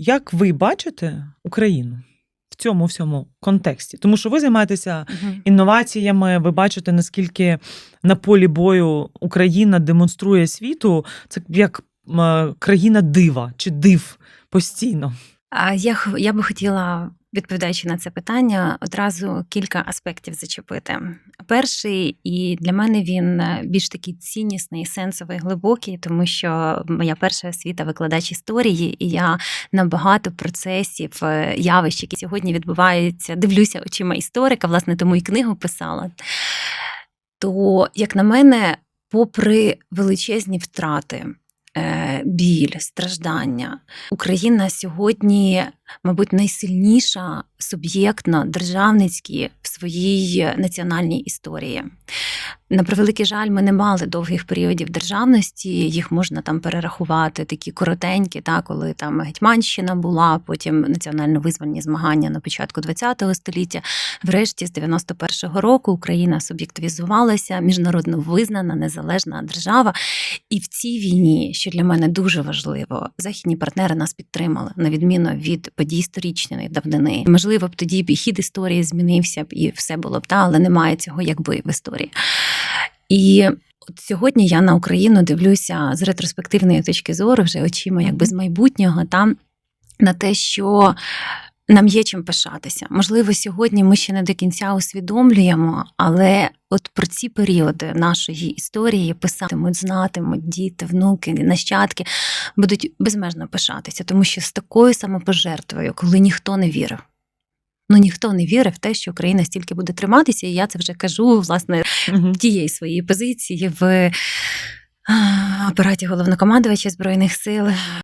Як ви бачите Україну в цьому всьому контексті? Тому що ви займаєтеся угу. інноваціями, ви бачите, наскільки на полі бою Україна демонструє світу це як м, країна дива чи див постійно. Я, я би хотіла, відповідаючи на це питання, одразу кілька аспектів зачепити. Перший, і для мене він е, більш такий ціннісний, сенсовий, глибокий, тому що моя перша освіта викладач історії, і я на багато процесів, е, явищ, які сьогодні відбуваються, дивлюся очима історика, власне, тому і книгу писала. То, як на мене, попри величезні втрати, біль, страждання, Україна сьогодні, мабуть, найсильніша суб'єктно державницькі в своїй національній історії. На превеликий жаль, ми не мали довгих періодів державності. Їх можна там перерахувати, такі коротенькі, та коли там Гетьманщина була, потім національно-визвольні змагання на початку ХХ століття. Врешті, з 91-го року, Україна суб'єктивізувалася, міжнародно визнана, незалежна держава. І в цій війні, що для мене дуже важливо, західні партнери нас підтримали, на відміну від подій історичної давнини. Можливо, б тоді б і хід історії змінився б, і все було б та, але немає цього якби в історії. І от сьогодні я на Україну дивлюся з ретроспективної точки зору, вже очима якби з майбутнього, там на те, що нам є чим пишатися. Можливо, сьогодні ми ще не до кінця усвідомлюємо, але от про ці періоди нашої історії писатимуть, знатимуть діти, внуки, нащадки будуть безмежно пишатися, тому що з такою самопожертвою, коли ніхто не вірив. Ну ніхто не вірив в те, що Україна стільки буде триматися, і я це вже кажу власне в тієї своєї позиції в апараті головнокомандувача збройних сил